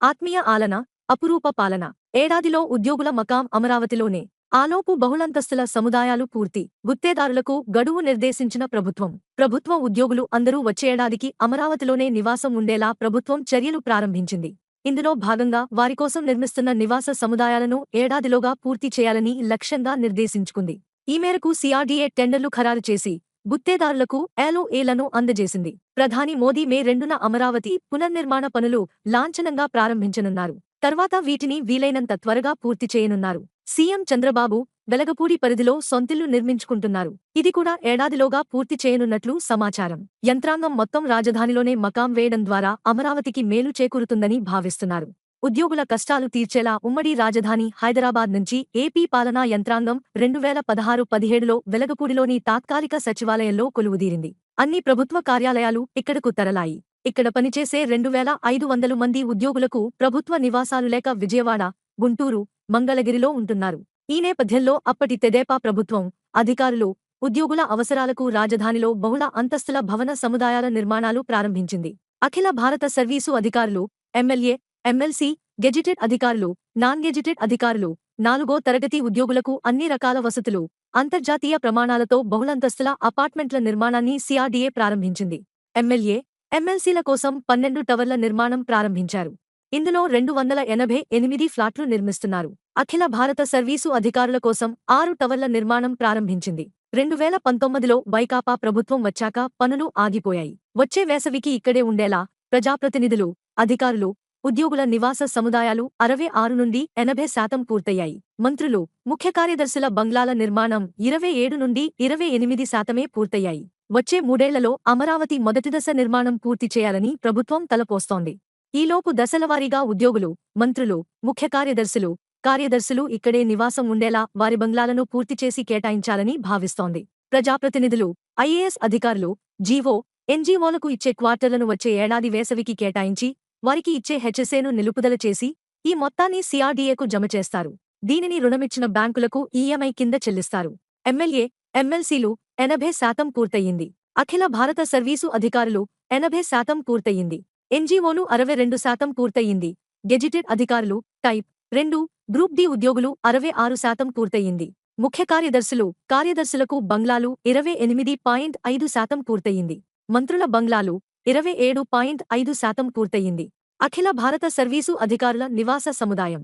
ఆత్మీయ ఆలన అపురూప పాలన. ఏడాదిలో ఉద్యోగుల మకాం అమరావతిలోనే. ఆలోపు బహుళంతస్తుల సముదాయాలు పూర్తి. గుత్తేదారులకు గడువు నిర్దేశించిన ప్రభుత్వం. ప్రభుత్వ ఉద్యోగులు అందరూ వచ్చేడాదికి అమరావతిలోనే నివాసం ఉండేలా ప్రభుత్వం చర్యలు ప్రారంభించింది. ఇందులో భాగంగా వారికోసం నిర్మిస్తున్న నివాస సముదాయాలను ఏడాదిలోగా పూర్తి చేయాలని లక్ష్యంగా నిర్దేశించుకుంది. ఈ మేరకు సిఆర్డీఏ టెండర్లు ఖరారు చేసి గుత్తేదారులకు ఏలను అందజేసింది. ప్రధాని మోదీ మే రెండున అమరావతి పునర్నిర్మాణ పనులు లాంఛనంగా ప్రారంభించనున్నారు. తర్వాత వీటిని వీలైనంత త్వరగా పూర్తి చేయనున్నారు. సీఎం చంద్రబాబు వెలగపూడి పరిధిలో సొంతిల్లు నిర్మించుకుంటున్నారు. ఇది కూడా ఏడాదిలోగా పూర్తి చేయనున్నట్లు సమాచారం. యంత్రాంగం మొత్తం రాజధానిలోనే మకాం వేయడం ద్వారా అమరావతికి మేలు చేకూరుతుందని భావిస్తున్నారు. ఉద్యోగుల కష్టాలు తీర్చేలా ఉమ్మడి రాజధాని హైదరాబాద్ నుంచి ఏపీ పాలనా యంత్రాంగం రెండు వేల పదహారు పదిహేడులో వెలగపూడిలోని తాత్కాలిక సచివాలయంలో కొలువుదీరింది. అన్ని ప్రభుత్వ కార్యాలయాలు ఇక్కడకు తరలాయి. ఇక్కడ పనిచేసే రెండు వేల ఐదు వందలు మంది ఉద్యోగులకు ప్రభుత్వ నివాసాలు లేక విజయవాడ గుంటూరు మంగళగిరిలో ఉంటున్నారు. ఈ నేపథ్యంలో అప్పటి తెదేపా ప్రభుత్వం అధికారులు ఉద్యోగుల అవసరాలకు రాజధానిలో బహుళ అంతస్తుల భవన సముదాయాల నిర్మాణాలు ప్రారంభించింది. అఖిల భారత సర్వీసు అధికారులు ఎమ్మెల్యే ఎమ్మెల్సీ గెజిటెడ్ అధికారులు నాన్ గెజిటెడ్ అధికారులు నాలుగో తరగతి ఉద్యోగులకు అన్ని రకాల వసతులు అంతర్జాతీయ ప్రమాణాలతో బహుళంతస్తుల అపార్ట్మెంట్ల నిర్మాణాన్ని సిఆర్డీఏ ప్రారంభించింది. ఎమ్మెల్యే ఎమ్మెల్సీల కోసం పన్నెండు టవర్ల నిర్మాణం ప్రారంభించారు. ఇందులో రెండు వందల ఎనభై ఎనిమిది ఫ్లాట్లు నిర్మిస్తున్నారు. అఖిల భారత సర్వీసు అధికారుల కోసం ఆరు టవర్ల నిర్మాణం ప్రారంభించింది. రెండు వేల పంతొమ్మిదిలో వైకాపా ప్రభుత్వం వచ్చాక పనులు ఆగిపోయాయి. వచ్చే వేసవికి ఇక్కడే ఉండేలా ప్రజాప్రతినిధులు అధికారులు ఉద్యోగుల నివాస సముదాయాలు అరవై ఆరు నుండి ఎనభై శాతం పూర్తయ్యాయి. మంత్రులు ముఖ్య కార్యదర్శుల బంగ్లాల నిర్మాణం ఇరవై ఏడు నుండి ఇరవై ఎనిమిది శాతమే పూర్తయ్యాయి. వచ్చే మూడేళ్ళలో అమరావతి మొదటి దశ నిర్మాణం పూర్తి చేయాలని ప్రభుత్వం తలపోస్తోంది. ఈలోపు దశలవారీగా ఉద్యోగులు మంత్రులు ముఖ్య కార్యదర్శులు కార్యదర్శులు ఇక్కడే నివాసం ఉండేలా వారి బంగ్లాలను పూర్తి చేసి కేటాయించాలని భావిస్తోంది. ప్రజాప్రతినిధులు ఐఏఎస్ అధికారులు జీవో ఎన్జీఓలకు ఇచ్చే క్వార్టర్లను వచ్చే ఏడాది వేసవికి కేటాయించి వారికి ఇచ్చే హెచ్ఎస్ఏను నిలుపుదల చేసి ఈ మొత్తాన్ని సిఆర్డీఏకు జమ చేస్తారు. దీనిని రుణమిచ్చిన బ్యాంకులకు ఈఎంఐ కింద చెల్లిస్తారు. ఎమ్మెల్యే ఎమ్మెల్సీలు ఎనభై శాతం పూర్తయింది. అఖిల భారత సర్వీసు అధికారులు ఎనభై శాతం పూర్తయింది. ఎన్జీఓలు అరవై రెండు శాతం పూర్తయింది. గెజిటెడ్ అధికారులు టైప్ రెండు గ్రూప్ డి ఉద్యోగులు అరవై ఆరు శాతం పూర్తయింది. ముఖ్య కార్యదర్శులు కార్యదర్శులకు బంగ్లాలు ఇరవై ఎనిమిది పాయింట్ ఐదు శాతం పూర్తయింది. మంత్రుల బంగ్లాలు ఇరవై ఏడు పాయింట్ ఐదు శాతం పూర్తయింది. అఖిల భారత సర్వీసు అధికారుల నివాస సముదాయం